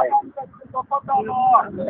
రాష్ట్ర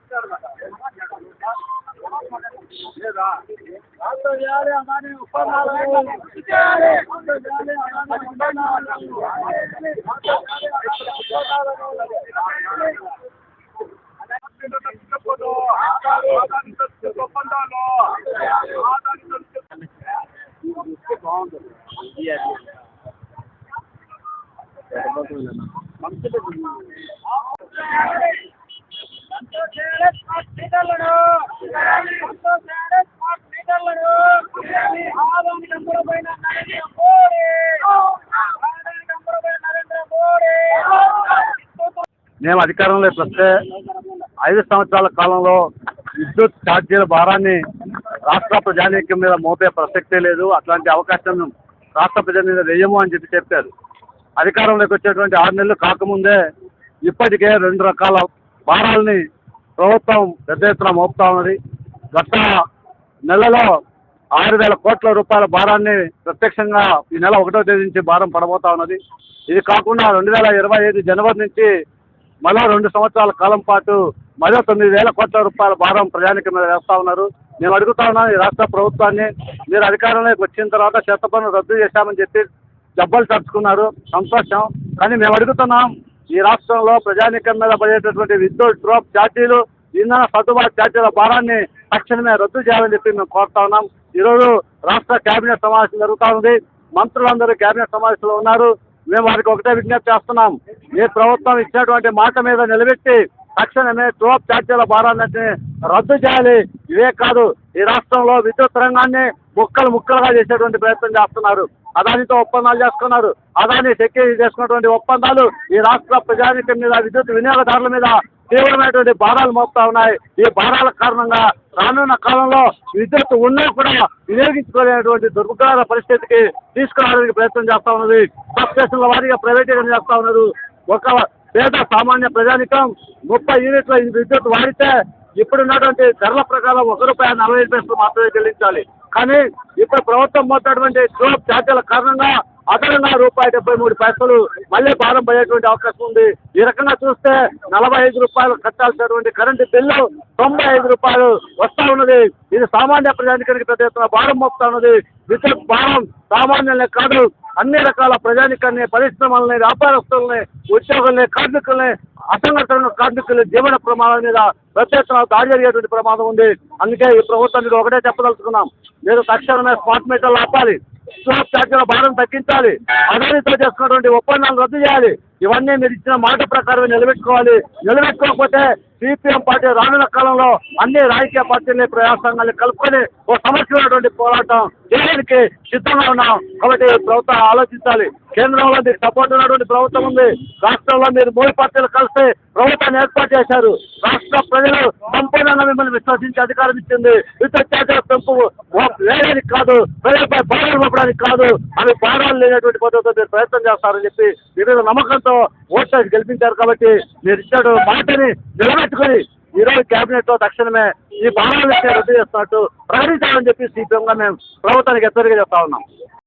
చేయాలి అలానే ఒప్పందాలను రద్దు చేయాలి రాష్ట్ర చేయాలి అలానే ఒప్పందాలను స్మార్ట్ మీటర్లను స్మార్ట్ మీటర్లను మేము అధికారంలోకి వస్తే ఐదు సంవత్సరాల కాలంలో విద్యుత్ ఛార్జీల భారాన్ని రాష్ట్ర ప్రజానీకం మీద మోపే ప్రసక్తే లేదు. అట్లాంటి అవకాశం రాష్ట్ర ప్రజల మీద వేయము అని చెప్పి చెప్పారు. అధికారంలోకి వచ్చేటువంటి ఆరు నెలలు కాకముందే ఇప్పటికే రెండు రకాల భారాలని ప్రభుత్వం పెద్ద ఎత్తున మోపుతా ఉన్నది. గత నెలలో ఆరు వేల కోట్ల రూపాయల భారాన్ని ప్రత్యక్షంగా ఈ నెల ఒకటో తేదీ నుంచి భారం పడబోతా ఉన్నది. ఇది కాకుండా రెండు వేల ఇరవై ఐదు జనవరి నుంచి మరో రెండు సంవత్సరాల కాలం పాటు మరో తొమ్మిది వేల కోట్ల రూపాయల భారం ప్రజానికి మీద వేస్తా ఉన్నారు. మేము అడుగుతా ఉన్నాం ఈ రాష్ట్ర ప్రభుత్వాన్ని మీరు అధికారంలోకి వచ్చిన తర్వాత చెత్త పనులు రద్దు చేశామని చెప్పి జబ్బలు తరుచుకున్నారు సంతోషం. కానీ మేము అడుగుతున్నాం ఈ రాష్ట్రంలో ప్రజానికం మీద పడేటటువంటి విద్యుత్ డ్రాప్ ఛార్జీలు ఇంధన సర్దుబాటు ఛార్జీల భారాన్ని తక్షణమే రద్దు చేయాలని చెప్పి మేము కోరుతా ఉన్నాం. ఈరోజు రాష్ట్ర కేబినెట్ సమావేశం జరుగుతా ఉంది. మంత్రులందరూ కేబినెట్ సమావేశంలో ఉన్నారు. మేము వారికి ఒకటే విజ్ఞప్తి చేస్తున్నాం. మీ ప్రభుత్వం ఇచ్చినటువంటి మాట మీద నిలబెట్టి తక్షణమే టోప్ ఛార్జీల భారాన్ని రద్దు చేయాలి. ఇవే కాదు ఈ రాష్ట్రంలో విద్యుత్ రంగాన్ని ముక్కలు ముక్కలుగా చేసేటువంటి ప్రయత్నం చేస్తున్నారు. అదానితో ఒప్పందాలు చేసుకున్నారు. అదాని సెక్యూరిటీ చేసుకున్నటువంటి ఒప్పందాలు ఈ రాష్ట్ర ప్రజానికం మీద విద్యుత్ వినియోగదారుల మీద తీవ్రమైనటువంటి భారాలు మోపుతా ఉన్నాయి. ఈ భారాల కారణంగా రానున్న కాలంలో విద్యుత్ ఉన్నా కూడా వినియోగించుకోలేనటువంటి దుర్భర పరిస్థితికి తీసుకురావడానికి ప్రయత్నం చేస్తా ఉన్నది. సబ్ స్టేషన్ల వారీగా ప్రైవేటీకరణ చేస్తా ఉన్నారు ఒక పేద సామాన్య ప్రజానికం ముప్పై యూనిట్ల విద్యుత్ వాడితే ఇప్పుడున్నటువంటి ధరల ప్రకారం ఒక రూపాయి నలభై పైసలు మాత్రమే చెల్లించాలి. కానీ ఇప్పుడు ప్రభుత్వం మోసినటువంటి డ్రోప్ ఛార్జీల కారణంగా అదనంగా రూపాయి డెబ్బై మూడు పైసలు మళ్ళీ భారం పడేటువంటి అవకాశం ఉంది. ఈ రకంగా చూస్తే నలభై ఐదు రూపాయలు కట్టాల్సినటువంటి కరెంటు బిల్లు తొంభై ఐదు రూపాయలు వస్తా ఉన్నది. ఇది సామాన్య ప్రజానికానికి పెద్ద ఎత్తున భారం మోపుతా ఉన్నది. విద్యుత్ భారం సామాన్యులనే కాదు అన్ని రకాల ప్రజానికాన్ని పరిశ్రమలని వ్యాపారస్తులని ఉద్యోగుల్ని కార్మికుల్ని అసంఘటన కార్మికుల జీవన ప్రమాదం మీద పెద్ద దాడి జరిగేటువంటి ప్రమాదం ఉంది. అందుకే ఈ ప్రభుత్వానికి ఒకటే చెప్పదలుచుకున్నాం. మీరు తక్షణమే స్మార్ట్ మీటర్లు ఆపాలి. స్లాబ్ ఛార్జీల భారం తగ్గించాలి. అదానితో చేసుకున్నటువంటి ఒప్పందాలు రద్దు చేయాలి. ఇవన్నీ మీరు ఇచ్చిన మాట ప్రకారం నిలబెట్టుకోవాలి. నిలబెట్టుకోకపోతే సిపిఎం పార్టీ రానున్న కాలంలో అన్ని రాజకీయ పార్టీలని ప్రయాసంగాన్ని కలుపుకొని ఓ సమస్యమైనటువంటి పోరాటం చేయడానికి సిద్ధంగా ఉన్నాం. కాబట్టి ప్రభుత్వం ఆలోచించాలి. కేంద్రంలో మీకు సపోర్ట్ ఉన్నటువంటి ప్రభుత్వం ఉంది. రాష్ట్రంలో మీరు మూడు పార్టీలు కలిసి ప్రభుత్వాన్ని ఏర్పాటు చేశారు. రాష్ట్ర ప్రజలు సంపూర్ణంగా మిమ్మల్ని విశ్వసించి అధికారం ఇచ్చింది. విద్యుత్ ఛార్జీల పెంపు వేయడానికి కాదు ప్రజలపై భారాలు పంపడానికి కాదు అవి భారాలు లేనటువంటి పద్ధతితో మీరు ప్రయత్నం చేస్తారని చెప్పి వివిధ నమ్మకంతో ఓట్లేసి గెలిపించారు. కాబట్టి మీరు ఇచ్చాడు మాటని నిలబెట్టుకొని ఈరోజు కేబినెట్లో తక్షణమే ఈ భారాలు రద్దు చేస్తున్నట్టు ప్రకటించాలని చెప్పి సిపిఎంగా మేము ప్రభుత్వానికి హెచ్చరిక చెప్తా ఉన్నాం.